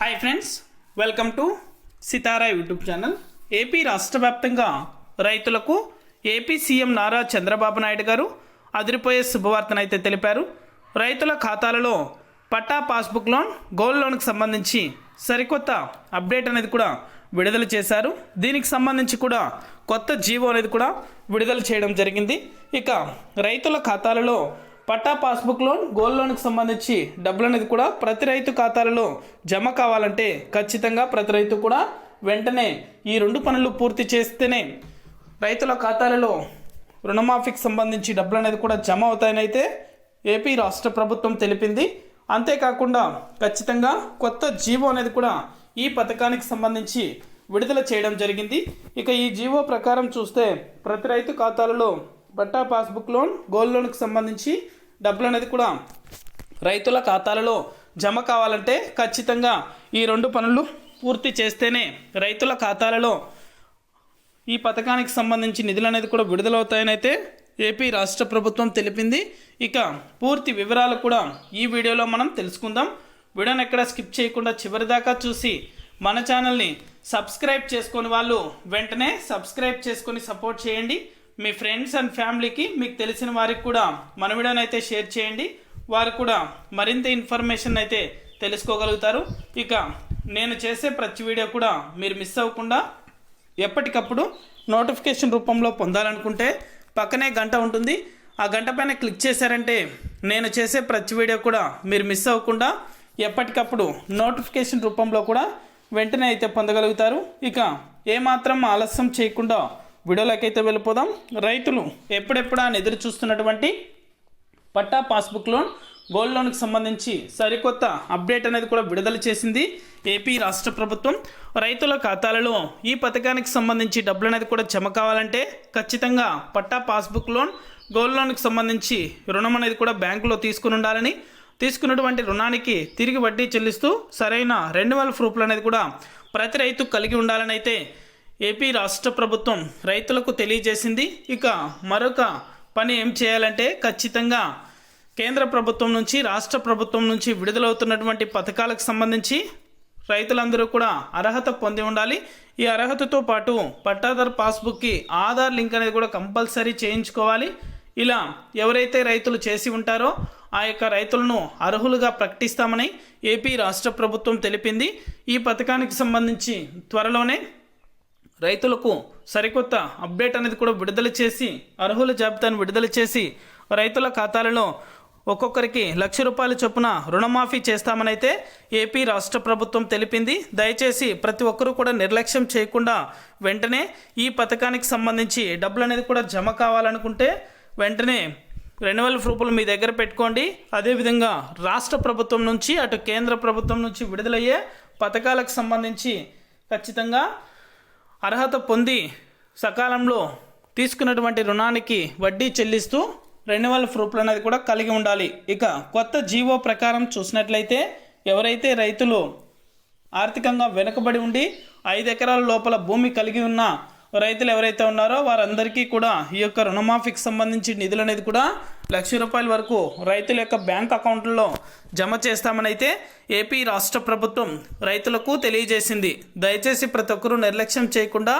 Hi friends welcome to Sitara YouTube channel AP రాష్ట్ర వ్యాప్తంగా రైతులకు ఏపీ సీఎం నారా చంద్రబాబు నాయుడు గారు అదిరిపోయే శుభవార్తనైతే తెలిపారు. రైతుల ఖాతాలలో పట్టా పాస్బుక్ లోన్ గోల్డ్ లోన్కి సంబంధించి సరికొత్త అప్డేట్ అనేది కూడా విడుదల చేశారు. దీనికి సంబంధించి కూడా కొత్త జీవో అనేది కూడా విడుదల చేయడం జరిగింది. ఇక రైతుల ఖాతాలలో పట్టా పాస్బుక్ లోన్ గోల్డ్ లోన్కి సంబంధించి డబ్బులు అనేది కూడా ప్రతి రైతు ఖాతాలలో జమ కావాలంటే ఖచ్చితంగా ప్రతి రైతు కూడా వెంటనే ఈ రెండు పనులు పూర్తి చేస్తేనే రైతుల ఖాతాలలో రుణమాఫీకి సంబంధించి డబ్బులు అనేది కూడా జమ అవుతాయని అయితే ఏపీ రాష్ట్ర ప్రభుత్వం తెలిపింది. అంతేకాకుండా ఖచ్చితంగా కొత్త జీవో అనేది కూడా ఈ పథకానికి సంబంధించి విడుదల చేయడం జరిగింది. ఇక ఈ జీవో ప్రకారం చూస్తే ప్రతి రైతు ఖాతాలలో బట్టా పాస్బుక్ లోన్ గోల్డ్ లోన్కి సంబంధించి డబ్బులు అనేది కూడా రైతుల ఖాతాలలో జమ కావాలంటే ఖచ్చితంగా ఈ రెండు పనులు పూర్తి చేస్తేనే రైతుల ఖాతాలలో ఈ పథకానికి సంబంధించి నిధులు అనేది కూడా విడుదలవుతాయని అయితే ఏపీ రాష్ట్ర ప్రభుత్వం తెలిపింది. ఇక పూర్తి వివరాలు కూడా ఈ వీడియోలో మనం తెలుసుకుందాం. వీడియోని ఎక్కడ స్కిప్ చేయకుండా చివరి దాకా చూసి మన ఛానల్ని సబ్స్క్రైబ్ చేసుకొని వాళ్ళు వెంటనే సబ్స్క్రైబ్ చేసుకొని సపోర్ట్ చేయండి. మీ ఫ్రెండ్స్ అండ్ ఫ్యామిలీకి మీకు తెలిసిన వారికి కూడా మన వీడియోని అయితే షేర్ చేయండి. వారు కూడా మరింత ఇన్ఫర్మేషన్ అయితే తెలుసుకోగలుగుతారు. ఇక నేను చేసే ప్రతి వీడియో కూడా మీరు మిస్ అవ్వకుండా ఎప్పటికప్పుడు నోటిఫికేషన్ రూపంలో పొందాలనుకుంటే పక్కనే గంట ఉంటుంది. ఆ గంట పైన క్లిక్ చేశారంటే నేను చేసే ప్రతి వీడియో కూడా మీరు మిస్ అవ్వకుండా ఎప్పటికప్పుడు నోటిఫికేషన్ రూపంలో కూడా వెంటనే అయితే పొందగలుగుతారు. ఇక ఏమాత్రం ఆలస్యం చేయకుండా వీడియోలోకైతే వెళ్ళిపోదాం. రైతులు ఎప్పుడెప్పుడు అని ఎదురు చూస్తున్నటువంటి పట్టా పాస్బుక్ లోన్ గోల్డ్ లోన్కి సంబంధించి సరికొత్త అప్డేట్ అనేది కూడా విడుదల చేసింది ఏపీ రాష్ట్ర ప్రభుత్వం. రైతుల ఖాతాలలో ఈ పథకానికి సంబంధించి డబ్బులు అనేది కూడా జమ కావాలంటే ఖచ్చితంగా పట్టా పాస్బుక్ లోన్ గోల్డ్ లోన్కి సంబంధించి రుణం అనేది కూడా బ్యాంకులో తీసుకుని ఉండాలని తీసుకున్నటువంటి రుణానికి తిరిగి వడ్డీ చెల్లిస్తూ సరైన రెన్యువల్ ప్రూఫ్లు అనేది కూడా ప్రతి రైతు కలిగి ఉండాలని అయితే ఏపీ రాష్ట్ర ప్రభుత్వం రైతులకు తెలియజేసింది. ఇక మరొక పని ఏం చేయాలంటే ఖచ్చితంగా కేంద్ర ప్రభుత్వం నుంచి రాష్ట్ర ప్రభుత్వం నుంచి విడుదలవుతున్నటువంటి పథకాలకు సంబంధించి రైతులందరూ కూడా అర్హత పొంది ఉండాలి. ఈ అర్హతతో పాటు పట్టాదార్ పాస్బుక్కి ఆధార్ లింక్ అనేది కూడా కంపల్సరీ చేయించుకోవాలి. ఇలా ఎవరైతే రైతులు చేసి ఉంటారో ఆ యొక్క రైతులను అర్హులుగా ప్రకటిస్తామని ఏపీ రాష్ట్ర ప్రభుత్వం తెలిపింది. ఈ పథకానికి సంబంధించి త్వరలోనే రైతులకు సరికొత్త అప్డేట్ అనేది కూడా విడుదల చేసి అర్హుల జాబితాను విడుదల చేసి రైతుల ఖాతాలలో ఒక్కొక్కరికి లక్ష రూపాయల చొప్పున రుణమాఫీ చేస్తామనైతే ఏపీ రాష్ట్ర ప్రభుత్వం తెలిపింది. దయచేసి ప్రతి ఒక్కరూ కూడా నిర్లక్ష్యం చేయకుండా వెంటనే ఈ పథకానికి సంబంధించి డబ్బులు అనేది కూడా జమ కావాలనుకుంటే వెంటనే రెన్యువల్ ప్రూఫ్లు మీ దగ్గర పెట్టుకోండి. అదేవిధంగా రాష్ట్ర ప్రభుత్వం నుంచి అటు కేంద్ర ప్రభుత్వం నుంచి విడుదలయ్యే పథకాలకు సంబంధించి ఖచ్చితంగా అర్హత పొంది సకాలంలో తీసుకున్నటువంటి రుణానికి వడ్డీ చెల్లిస్తూ రెన్యువల్ ప్రూఫ్లు అనేది కూడా కలిగి ఉండాలి. ఇక కొత్త జీవో ప్రకారం చూసినట్లయితే ఎవరైతే రైతులు ఆర్థికంగా వెనుకబడి ఉండి ఐదు ఎకరాల లోపల భూమి కలిగి ఉన్న రైతులు ఎవరైతే ఉన్నారో వారందరికీ కూడా ఈ యొక్క రుణమాఫీకి సంబంధించి నిధులు అనేది కూడా లక్ష రూపాయల వరకు రైతుల యొక్క బ్యాంక్ అకౌంట్లో జమ చేస్తామని అయితే ఏపీ రాష్ట్ర ప్రభుత్వం రైతులకు తెలియజేసింది. దయచేసి ప్రతి ఒక్కరూ నిర్లక్ష్యం చేయకుండా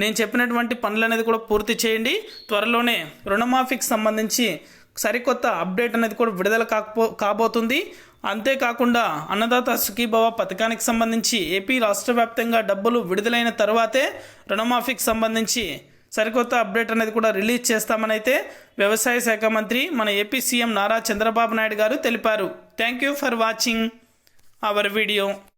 నేను చెప్పినటువంటి పనులు అనేది కూడా పూర్తి చేయండి. త్వరలోనే రుణమాఫీకి సంబంధించి సరికొత్త అప్డేట్ అనేది కూడా విడుదల కాకపో కాబోతుంది. అంతేకాకుండా అన్నదాత సుఖీభవ పథకానికి సంబంధించి ఏపీ రాష్ట్ర వ్యాప్తంగా డబ్బులు విడుదలైన తర్వాతే రుణమాఫీకి సంబంధించి సరికొత్త అప్డేట్ అనేది కూడా రిలీజ్ చేస్తామని అయితే వ్యవసాయ శాఖ మంత్రి మన ఏపీ సీఎం నారా చంద్రబాబు నాయుడు గారు తెలిపారు. Thank you for watching our video